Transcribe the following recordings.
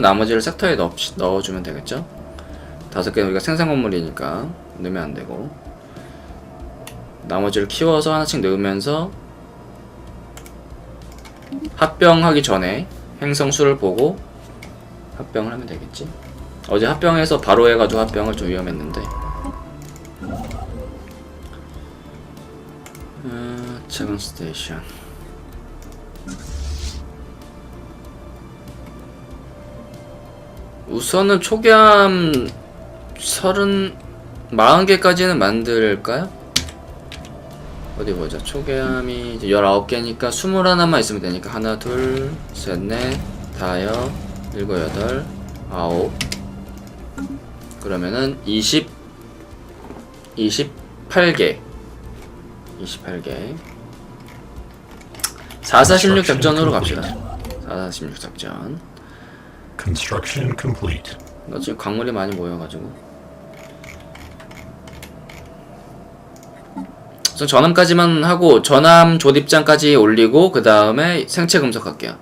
나머지를 섹터에 넣, 넣어주면 되겠죠? 다섯 개는 우리가 생산 건물이니까 넣으면 안 되고 나머지를 키워서 하나씩 넣으면서 합병하기 전에 행성수를 보고 합병을 하면 되겠지? 어제 합병해서 바로 해가지고 합병을 좀 위험했는데 어, 차근 스테이션 우선은 초기함 서른 마흔 개까지는 만들까요? 어디 보자. 초기함이 이제 19개니까 21만 있으면 되니까 하나, 둘, 셋, 넷, 다섯, 일곱, 여덟, 아홉. 그러면은 20 28개. 28개. 4416 작전으로 갑시다. 4416 작전. Construction complete. 너 지금 광물이 많이 모여가지고. 우선 전함까지만 하고 전함 조립장까지 올리고 그 다음에 생체 금속 할게요.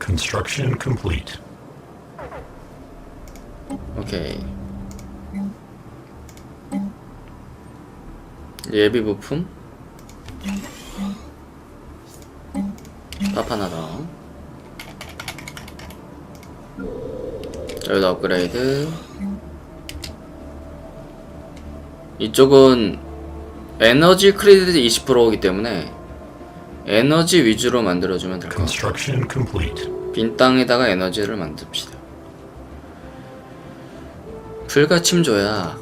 Construction complete. 오케이. 예비 부품. 팝 하나 더 여기다 업그레이드 이쪽은 에너지 크레디트 20%이기 때문에 에너지 위주로 만들어주면 될 것 같아요. 빈 땅에다가 에너지를 만듭시다. 조약.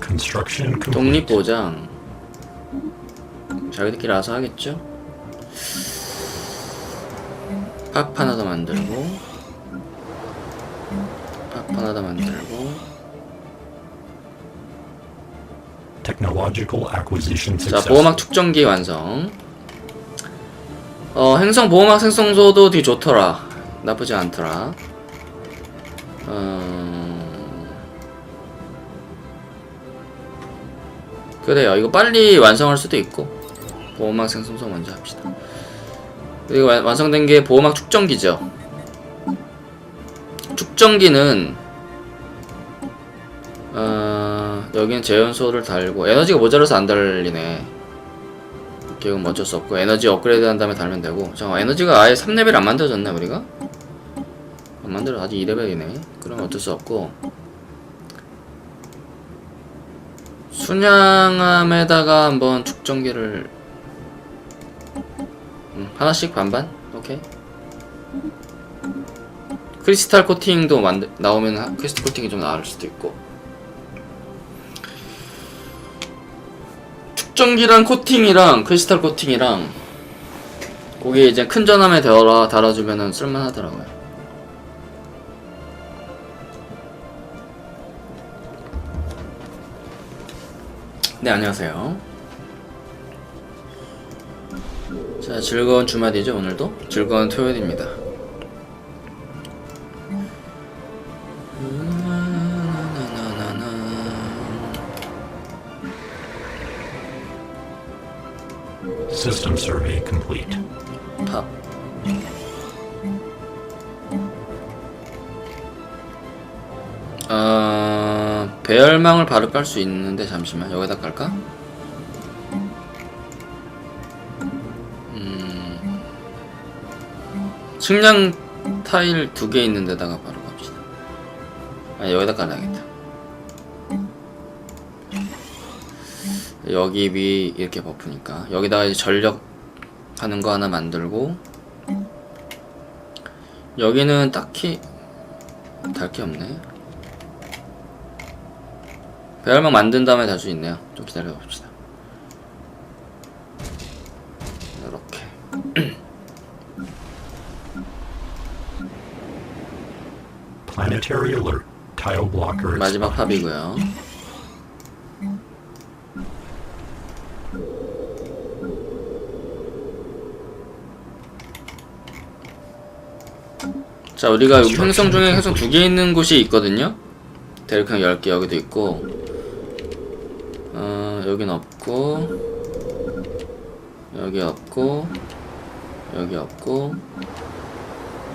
Construction complete. 독립보장. 자기들끼리 알아서 하겠죠? 팝 하나 더 만들고. 팝 하나 더 만들고. Technological acquisition 자. 보호막 축전기 완성. 어, 행성 보호막 생성소도 되게 좋더라. 나쁘지 않더라. 어... 그래요. 이거 빨리 완성할 수도 있고. 보호막 생성소 먼저 합시다. 그리고 완- 완성된 게 보호막 축전기죠. 축전기는 어, 여기는 재현소를 달고 에너지가 모자라서 안 달리네. 결국은 어쩔 수 없고 에너지 업그레이드 한 다음에 달면 되고 잠깐 에너지가 아예 3레벨 안 만들어졌네 우리가? 안 만들어 아직 2레벨이네 그럼 어쩔 수 없고 순양함에다가 한번 축전기를 음, 하나씩 반반? 오케이 크리스탈 코팅도 만들, 나오면 하- 크리스탈 코팅이 좀 나을 수도 있고 축전기랑 코팅이랑 크리스탈 코팅이랑 거기에 이제 큰 전함에 달아, 달아주면은 쓸만하더라고요. 네, 안녕하세요. 자, 즐거운 주말이죠, 오늘도? 즐거운 토요일입니다. System survey complete. 팝. 어, 배열망을 바로 깔 수 있는데 잠시만 여기다 깔까? 측량 타일 두 개 있는 데다가 바로 갑시다. 아 여기다 깔아야겠다. 여기 위 이렇게 버프니까. 여기다가 이제 전력 하는 거 하나 만들고 여기는 딱히 달 게 없네. 배열망 만든 다음에 달 수 있네요. 좀 기다려 봅시다. 이렇게 Planetary alert. Tile blocker. 마지막. 팝이고요 자 우리가 여기 행성 중에 행성 두 개 있는 곳이 있거든요 대륙형 10개 여기도 있고 어 여긴 없고 여기 없고 여기 없고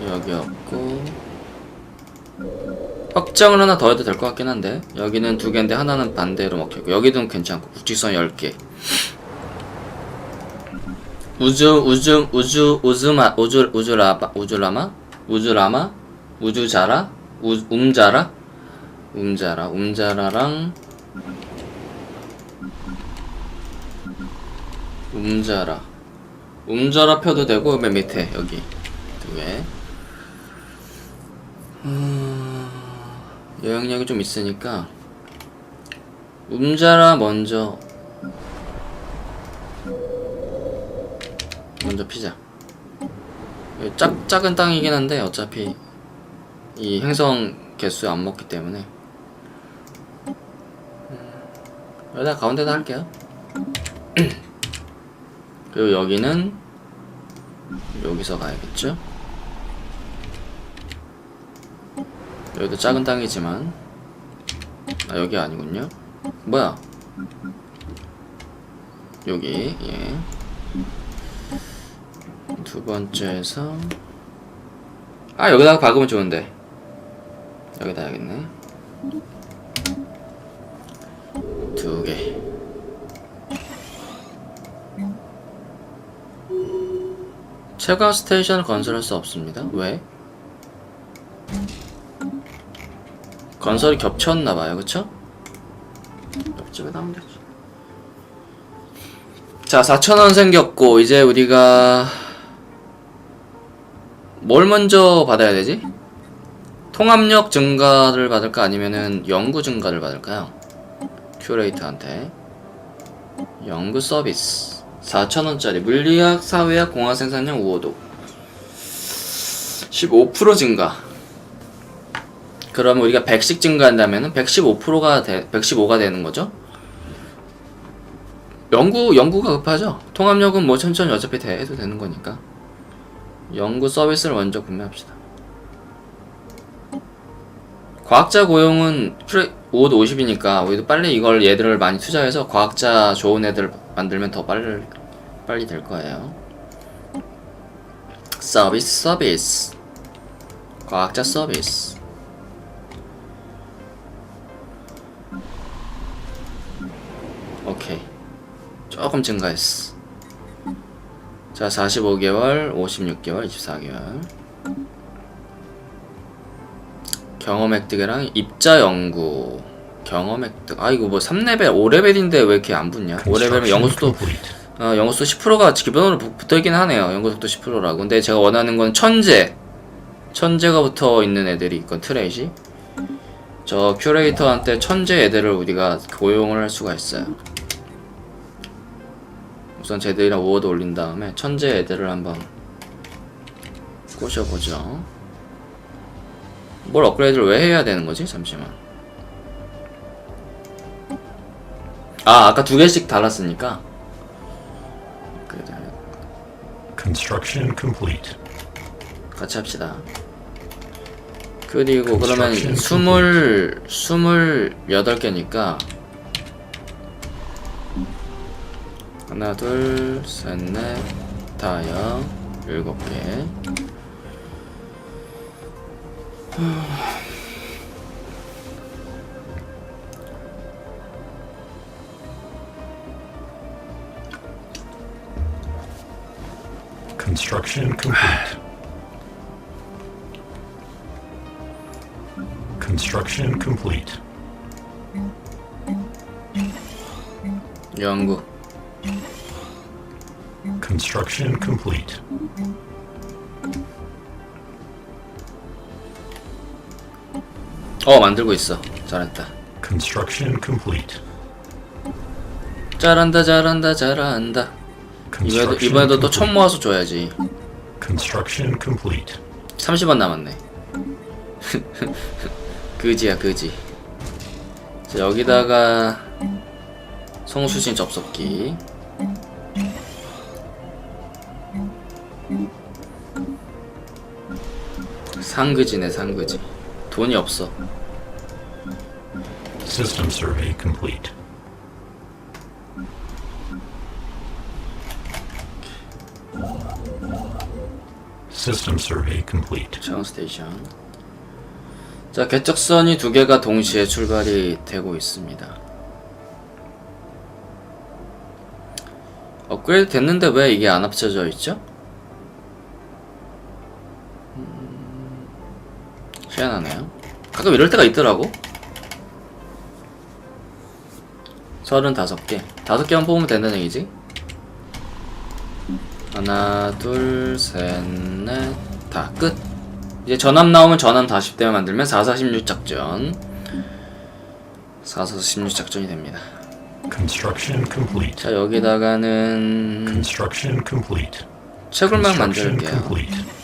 여기 없고 확장을 하나 더 해도 될 것 같긴 한데. 여기는 두 개인데 하나는 반대로 먹혔고 여기도 괜찮고 국직선 10개. 우주 우주 우주 우즈마 우주 우주라바 우주라마? 우주라마? 우주자라? 우, 움자라? 움자라 움자라랑 움자라. 움자라 펴도 되고 맨 밑에 여기. 두개. 음, 여행력이 좀 있으니까 움자라 먼저 먼저 피자. 작, 작은 땅이긴 한데 어차피 이 행성 개수 안 먹기 때문에. 음, 여기다 가운데다 할게요. 그리고 여기는 여기서 가야겠죠? 여기도 작은 땅이지만. 아 여기 아니군요. 뭐야? 여기 예. 두 번째에서. 아 여기다가 박으면 좋은데. 여기다 해야겠네. 두개. 최강 스테이션을 건설할 수 없습니다. 왜? 건설이 겹쳤나봐요. 그쵸? 옆집에 하면 되지 자. 4천원 생겼고 이제 우리가 뭘 먼저 받아야 되지? 통합력 증가를 받을까? 아니면은 연구 증가를 받을까요? 큐레이터한테. 연구 서비스. 4천원짜리. 물리학, 사회학, 공학 생산량 우호도. 15% 증가 그러면 우리가 100씩 증가한다면은 115%가 돼, 115가 되는 거죠. 연구 연구가 급하죠. 통합력은 뭐 천천히 어차피 돼, 해도 되는 거니까. 연구 서비스를 먼저 구매합시다. 과학자 고용은 프레 5도 50이니까 우리도 빨리 이걸 얘들을 많이 투자해서 과학자 좋은 애들 만들면 더 빨리 빨리 될 거예요. 서비스 서비스 과학자 서비스 조금 증가했어. 자 45개월 56개월 24개월. 경험 획득이랑 입자 연구. 경험 획득. 아 이거 뭐 3레벨 5레벨인데 왜 이렇게 안 붙냐? 5레벨이면 Construction 연구수도 complete. 어, 연구수 10%가 기본으로 붙- 붙어있긴 하네요. 연구속도 10%라고. 근데 제가 원하는 건 천재. 천재가 붙어 있는 애들이 있건 트레이시. 저 큐레이터한테 천재 애들을 우리가 고용을 할 수가 있어요 우선 쟤들이랑 우어도 올린 다음에 천재 애들을 한번 꼬셔보죠 뭘 업그레이드를 왜 해야 되는 거지? 잠시만 아 아까 두 개씩 달았으니까 업그레이드 Construction complete. 같이 합시다. 그리고 그러면 스물 스물 여덟 개니까 하나 둘 셋 넷 다섯 일곱 개. Construction complete. Construction complete. 연구 Construction complete. 어 만들고 있어. 잘했다. Construction complete. 잘한다 잘한다 잘한다. 이번에도 이번에도 또. 천 모아서 줘야지. Construction complete. 30원 남았네. 그지야 그지. 자, 여기다가 성수신 접속기. 상그지네 상그지. 돈이 없어. System survey complete. 정스테이션자 개척선이 두 개가 동시에 출발이 되고 있습니다. 업그레이드 됐는데 왜 이게 안 합쳐져 있죠? 희한하네요. 가끔 이럴 때가 있더라고. 35개. 5개만 뽑으면 된다는 얘기지? 하나, 둘, 셋, 넷, 다 끝. 이제 전함 나오면 전함 40대만 만들면 4416 작전. 4416 작전이 됩니다. Construction complete. 자, 여기다가는 Construction complete. 채굴망 Construction 만들게요. complete.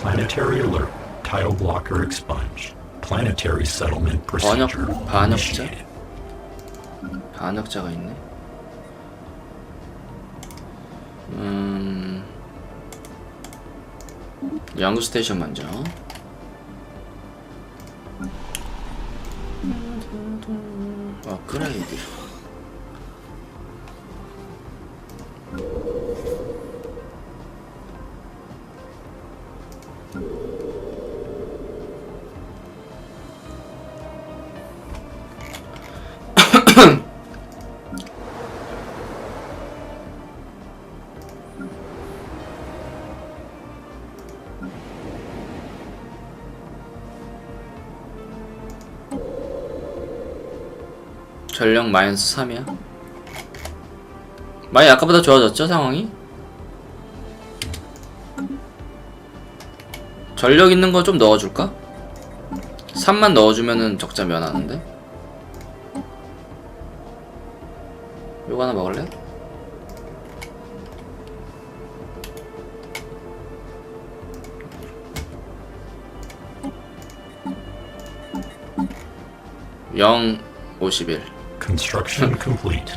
Planetary alert. Tile blocker expunged. Planetary settlement procedure 반역자? initiated. 반역자가 있네. 음. 양구 스테이션 먼저. 업그레이드. 전력 마이너스 3이야. 많이 아까보다 좋아졌죠 상황이? 전력 있는 거 좀 넣어줄까? 3만 넣어주면은 적자 면하는데? 요거 하나 먹을래? 영 51. Construction complete.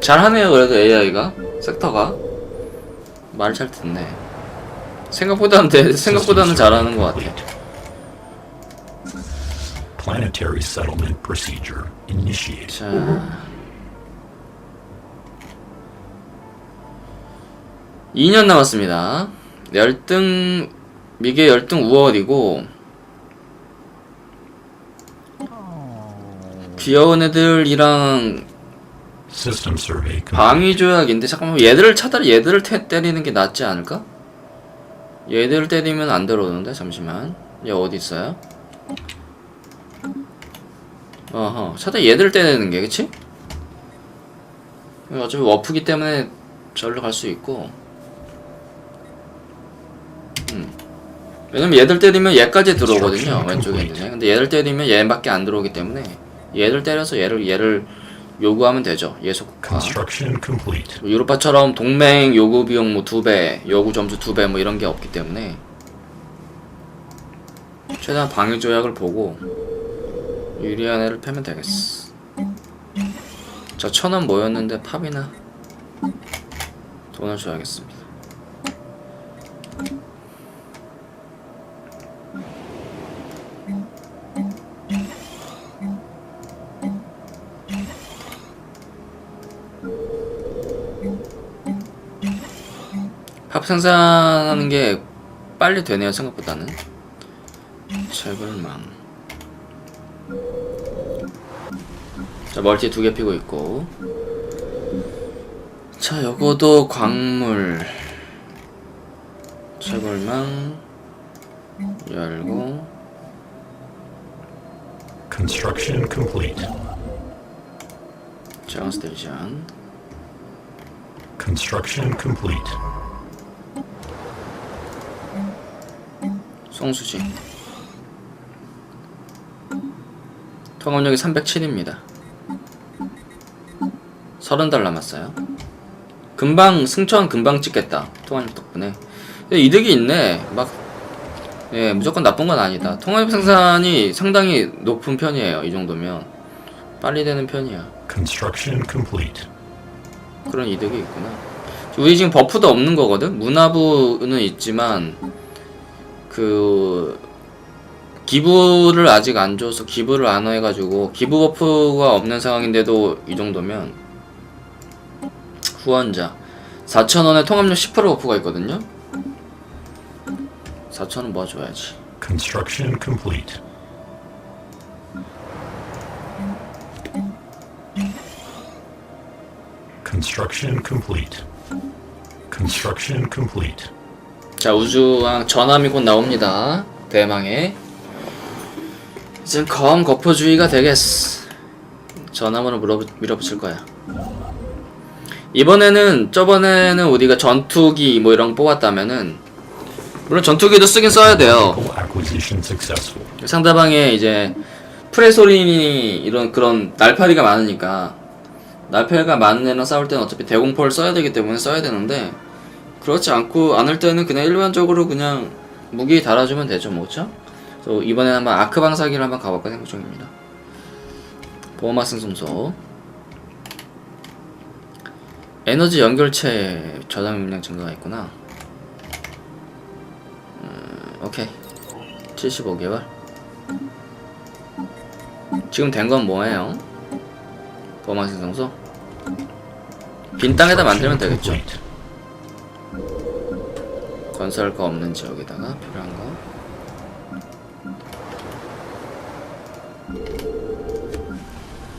잘하네요 그래도 AI가 섹터가 말잘 듣네 생각보다는 대, 생각보다는 잘하는 것 같아. Planetary settlement procedure initiated. 자 2년 남았습니다 열등 미개 열등 우월이고 귀여운 애들이랑. 방위 조약인데 잠깐만 얘들을 차라리 얘들을 태, 때리는 게 낫지 않을까? 얘들을 때리면 안 들어오는데 잠시만 얘 어디 있어요? 어허 차라리 얘들을 때리는 게 그치? 어차피 워프기 때문에 절로 갈 수 있고 음. 왜냐면 얘들 때리면 얘까지 들어오거든요 왼쪽에 있는 애 근데 얘를 때리면 얘밖에 안 들어오기 때문에 얘를 때려서 얘를 얘를 요구하면 되죠 예속화 complete. 뭐 유로파처럼 동맹 요구 비용 뭐 두 배, 요구 점수 두 배 뭐 이런 게 없기 때문에 최대한 방위 조약을 보고 유리한 애를 패면 되겠어. 자, 천원 모였는데 팝이나 돈을 줘야겠습니다. 팝 생산하는 게 빨리 되네요 생각보다는. 채굴망 자 멀티 두 개 피고 있고. 자 요거도 광물. 채굴망. 열고. Construction complete. 제어 스테이션. Construction complete. 송수지 통합력이 307입니다 30달 남았어요 금방 승천 금방 찍겠다 통합력 덕분에 이득이 있네 막 예, 무조건 나쁜 건 아니다. 통합 생산이 상당히 높은 편이에요. 이 정도면 빨리 되는 편이야. Construction complete. 그런 이득이 있구나. 우리 지금 버프도 없는 거거든. 문화부는 있지만 그 기부를 아직 안 줘서 기부를 안 해가지고 기부 버프가 없는 상황인데도 이 정도면 후원자 4,000원에 통합료 10% 버프가 있거든요. 4,000원 모아줘야지. Construction complete. Construction complete. Construction complete. 자 우주왕 전함이 곧 나옵니다. 대망의. 이젠 검 거포주의가 되겠어 전함으로 밀어, 밀어붙일 거야. 이번에는 저번에는 우리가 전투기 뭐 이런 거 뽑았다면은 물론 전투기도 쓰긴 써야 돼요. 상대방의 이제 프레소린이 이런 그런 날파리가 많으니까 날파리가 많은 애랑 싸울 때는 어차피 대공포를 써야 되기 때문에 써야 되는데 그렇지 않고 않을 때는 그냥 일반적으로 그냥 무기 달아주면 되죠 뭐죠? 그래서 이번에 한번 아크 방사기를 한번 가볼까 생각 중입니다. 보호마 승성소 에너지 연결체 저장 용량 증가가 있구나. 음, 오케이 75개월. 지금 된 건 뭐예요? 보호마 승성소 빈 땅에다 만들면 되겠죠. 거 없는 지역에다가 필요한 거.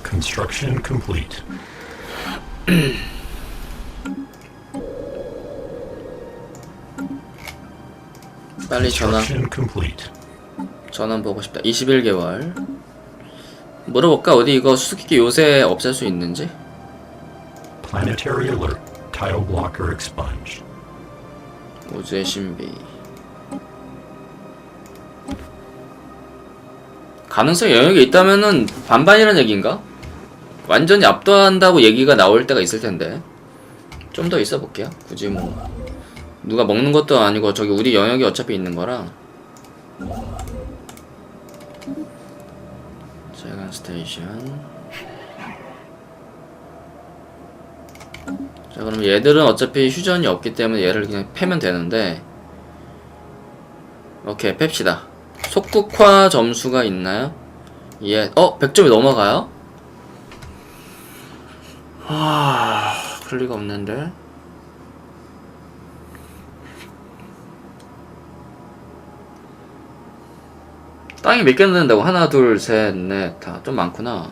Construction complete. 빨리 전화 Construction complete. 전환 보고 싶다. 21개월. 물어볼까 어디 이거 수수께끼 요새 없앨 수 있는지? Planetary alert. Tile blocker expunged. 우주의 신비. 가능성 영역이 있다면은 반반이라는 얘기인가? 완전히 압도한다고 얘기가 나올 때가 있을 텐데. 좀 더 있어 볼게요. 굳이 뭐 누가 먹는 것도 아니고 저기 우리 영역이 어차피 있는 거라. 제간 스테이션. 자 그럼 얘들은 어차피 휴전이 없기 때문에 얘를 그냥 패면 되는데 오케이 뺍시다 속국화 점수가 있나요? 예, 어? 100점이 넘어가요? 하... 그럴 리가 없는데 땅이 몇 개나 된다고? 하나, 둘, 셋, 넷, 다. 좀 많구나.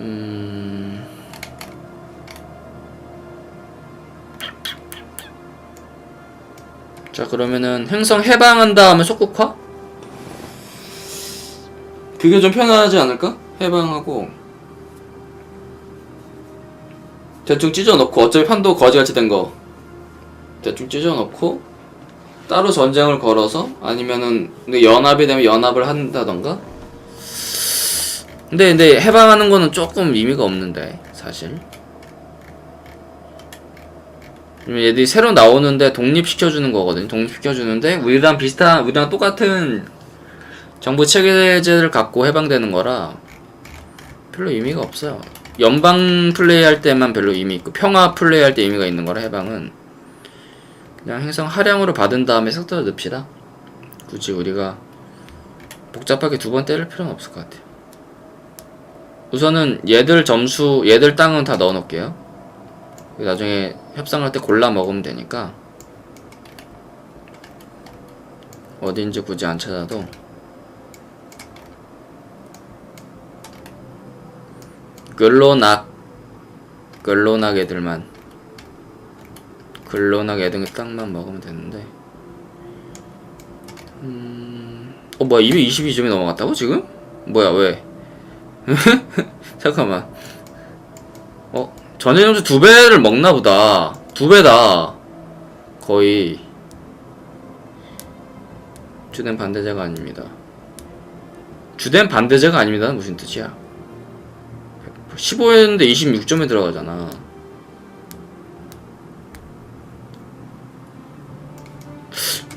음... 자 그러면은 행성 해방한 다음에 속국화? 그게 좀 편하지 않을까? 해방하고 대충 찢어놓고 어차피 판도 거지같이 된 거 대충 찢어놓고 따로 전쟁을 걸어서 아니면은 연합이 되면 연합을 한다던가 근데 근데 해방하는 거는 조금 의미가 없는데 사실 얘들이 새로 나오는데 독립시켜주는 거거든. 독립시켜주는데 우리랑 비슷한, 우리랑 똑같은 정부 체계제를 갖고 해방되는 거라 별로 의미가 없어요. 연방 플레이할 때만 별로 의미 있고 평화 플레이할 때 의미가 있는 거라 해방은 그냥 행성 하량으로 받은 다음에 속도를 냅시다. 굳이 우리가 복잡하게 두 번 때릴 필요는 없을 것 같아요. 우선은 얘들 점수, 얘들 땅은 다 넣어 놓을게요. 나중에 협상할 때 골라 먹으면 되니까. 어딘지 굳이 안 찾아도. 글로낙 글로낙 애들만. 글로낙 애들 땅만 먹으면 되는데. 음... 어 뭐야 222점이 넘어갔다고 지금? 뭐야 왜 잠깐만 어? 전체 점수 두 배를 먹나 보다. 두 배다. 거의. 주된 반대자가 아닙니다. 주된 반대자가 아닙니다. 무슨 뜻이야? 15였는데 26점에 들어가잖아.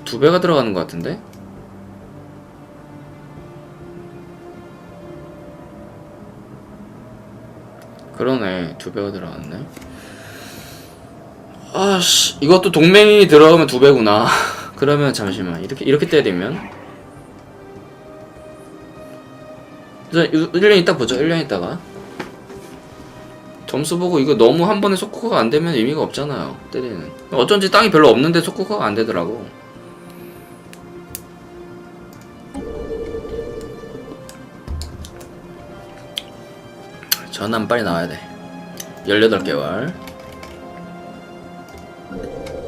두 배가 들어가는 것 같은데? 그러네 두 배가 들어갔네. 아씨 이것도 동맹이 들어가면 두 배구나. 그러면 잠시만 이렇게 이렇게 때리면? 1년 있다 보죠 1년 있다가. 점수 보고 이거 너무 한 번에 속구가 안 되면 의미가 없잖아요 때리는. 어쩐지 땅이 별로 없는데 속구가 안 되더라고 전환 빨리 나와야 돼 18개월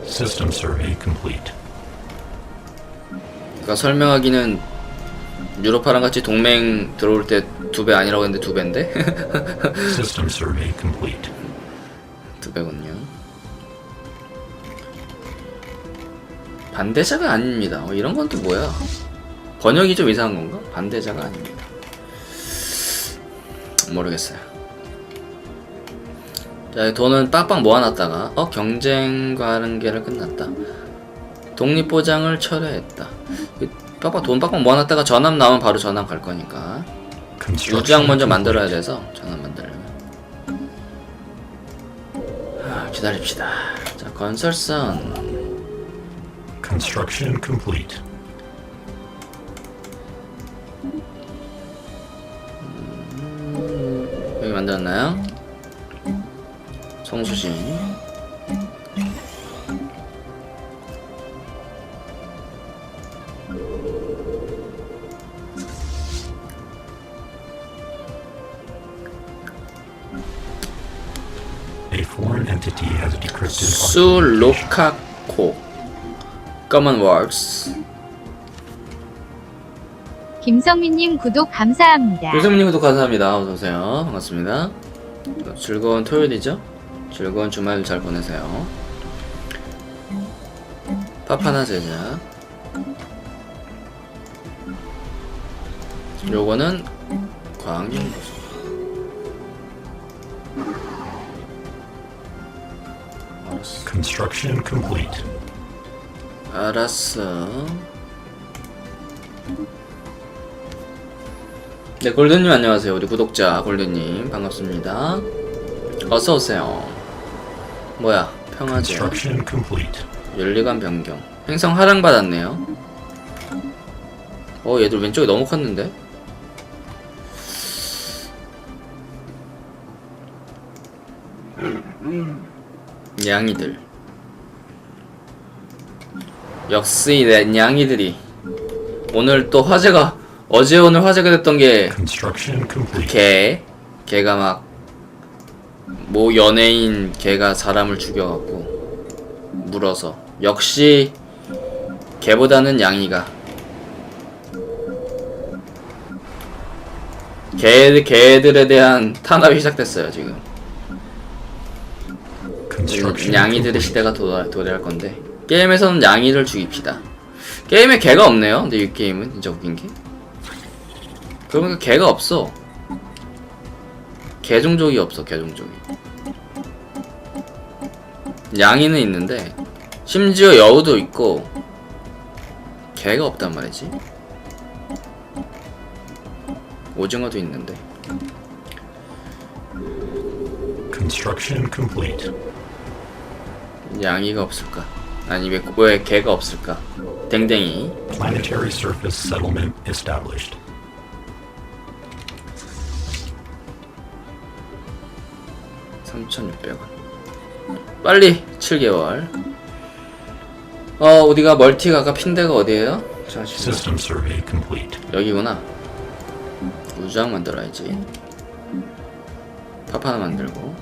System survey complete. 그러니까 설명하기는 유로파랑 같이 동맹 들어올 때 두 배 아니라고 했는데 두 배인데 System survey complete. 두 배군요. 반대자가 아닙니다. 어, 이런 건 또 뭐야? 번역이 좀 이상한 건가? 반대자가 아닙니다. 모르겠어요. 자, 돈은 빡빡 모아놨다가 어 경쟁 관계를 끝났다. 독립보장을 철회했다. 이 빡빡 돈 빡빡 모아놨다가 전함 나오면 바로 전함 갈 거니까 유장 먼저 만들어야. 돼서 전함 만들려면 아, 기다립시다. 자 건설선 Construction complete. 여기 만들었나요? 성수신 A foreign entity has decrypted our 수로카코 커먼웍스 김성민님 구독 감사합니다. 유성님 구독 감사합니다. 어서오세요. 반갑습니다. 즐거운 토요일이죠? 즐거운 주말 잘 보내세요. 파파나 제작. 요거는 광림보수. 알았어. Construction complete. 알았어. 네, 골든님 안녕하세요. 우리 구독자 골든님 반갑습니다. 어서 오세요. 뭐야? 평화제. 윤리관 변경. 행성 하락 받았네요. 어, 얘들 왼쪽이 너무 컸는데? 양이들. 역시 내 양이들이 오늘 또 화제가 어제 오늘 화제가 됐던 게. 개 개가 막 모 연예인 개가 사람을 죽여갖고 물어서 역시 개보다는 양이가. 개 개들에 대한 탄압이 시작됐어요 지금. 양이들의. 시대가 도달, 도래할 건데 게임에서는 양이를 죽입시다. 게임에 개가 없네요 근데 이 게임은. 진짜 웃긴 게. 그러니까 개가 없어. 개 종족이 없어 개 종족이 양이는 있는데 심지어 여우도 있고 개가 없단 말이지 오징어도 있는데 Construction complete. 양이가 없을까 아니 왜, 왜 개가 없을까 댕댕이 Planetary surface settlement established. (3600원) 빨리 7개월. 어 어디가 멀티가 아까 핀데가 어디에요? complete. 여기구나. 우주항 만들어야지. 팝 하나 만들고.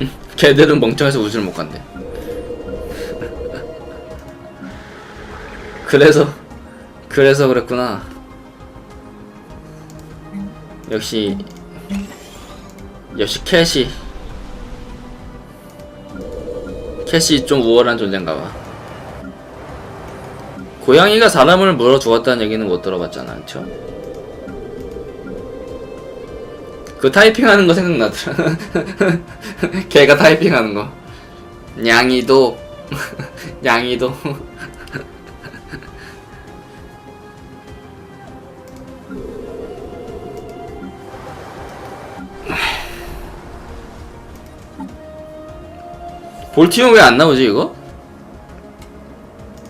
걔들은 멍청해서 우주를 못 간대. 그래서 그래서 그랬구나 역시 역시 캣이 캣이 좀 우월한 존재인가 봐 고양이가 사람을 물어 죽었다는 얘기는 못 들어봤잖아, 그쵸? 그 타이핑하는 거 생각나더라. 걔가 타이핑하는 거. 냥이도 냥이도 볼티온 왜안 나오지 이거?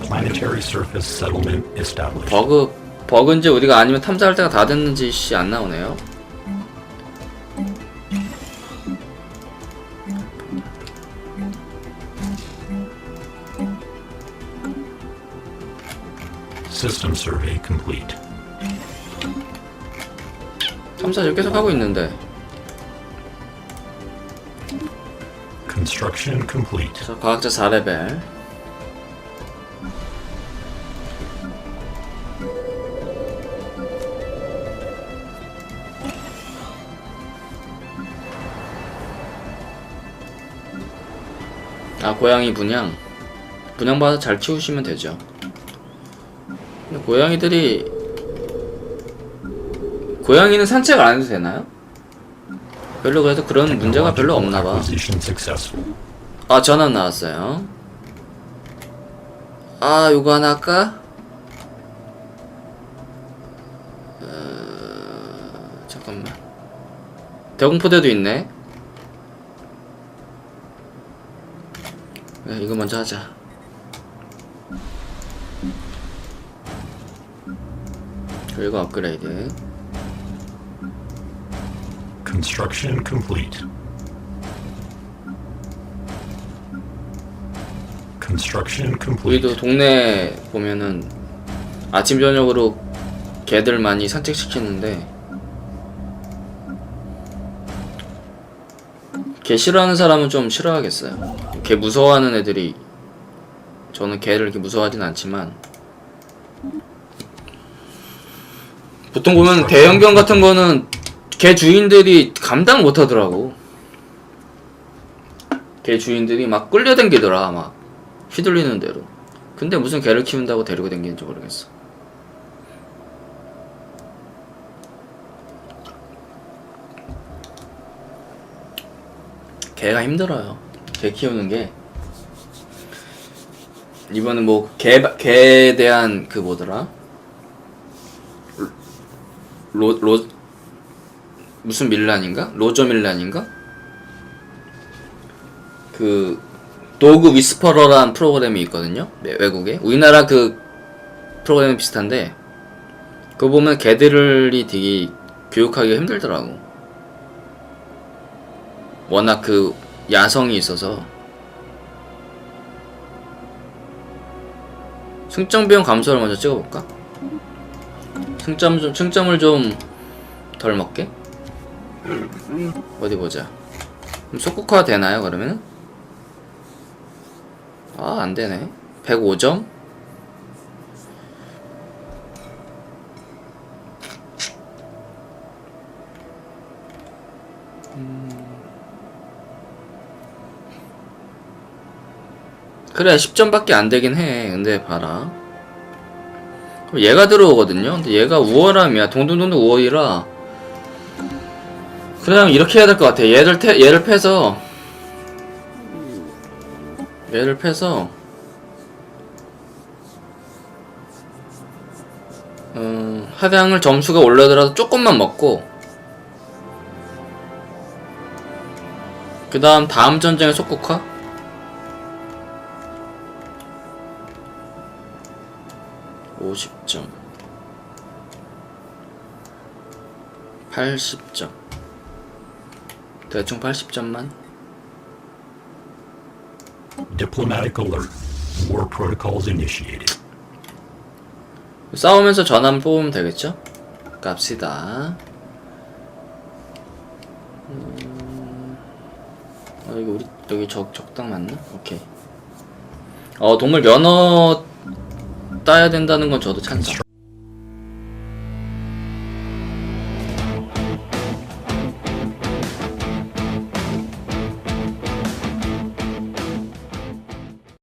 Planetary surface settlement established. 버그 버그인지 우리가 아니면 탐사할 때가 다 됐는지 씨 안 나오네요. System survey complete. 탐사 지금 계속 하고 있는데 Construction complete. 자 과학자 4레벨 아 고양이 분양 분양받아 잘 키우시면 되죠 고양이들이 고양이는 산책 안 해도 되나요? 별로 그래도 그런 문제가 별로 없나봐. 아 전화 나왔어요. 아 요거 하나 할까? 어... 잠깐만. 대공포대도 있네. 네, 이거 먼저 하자. 그리고 업그레이드. Construction complete. Construction complete. 우리도 동네 보면은 아침 저녁으로 개들 많이 산책시키는데 개 싫어하는 사람은 좀 싫어하겠어요. 개 무서워하는 애들이 저는 개를 이렇게 무서워하진 않지만 보통 보면 대형견 같은 거는 개 주인들이 감당 못 하더라고. 개 주인들이 막 끌려당기더라 막 휘둘리는 대로. 근데 무슨 개를 키운다고 데리고 다니는지 모르겠어. 개가 힘들어요. 개 키우는 게. 이번에 뭐, 개, 개에 대한 그 뭐더라? 로, 로, 무슨 밀란인가? 로저 밀란인가? 그, 도그 위스퍼러란 프로그램이 있거든요. 네, 외국에. 우리나라 그 프로그램이 비슷한데, 그거 보면 개들이 되게 교육하기가 힘들더라고. 워낙 그 야성이 있어서. 승점 비용 감소를 먼저 찍어볼까? 승점 좀, 승점을 좀 덜 먹게? 어디 보자. 그럼 속국화 되나요, 그러면은? 아, 안 되네. 105점? 그래, 10점밖에 안 되긴 해. 근데 봐라. 얘가 들어오거든요? 근데 얘가 우월함이야. 동동동동 우월이라. 그냥 이렇게 해야 될 것 같아. 얘를 태, 얘를 패서. 얘를 패서. 음, 하강을 점수가 올라더라도 조금만 먹고. 그 다음 다음 전쟁의 속국화? 50점. 80점 대충 80점만 Diplomatic alert. War protocols initiated. 싸우면서 전함 뽑으면 되겠죠? 갑시다. 음... 아, 이거 우리 여기 적 적당 맞나? 오케이. 어 동물 면허 따야 된다는 건 저도 찬성.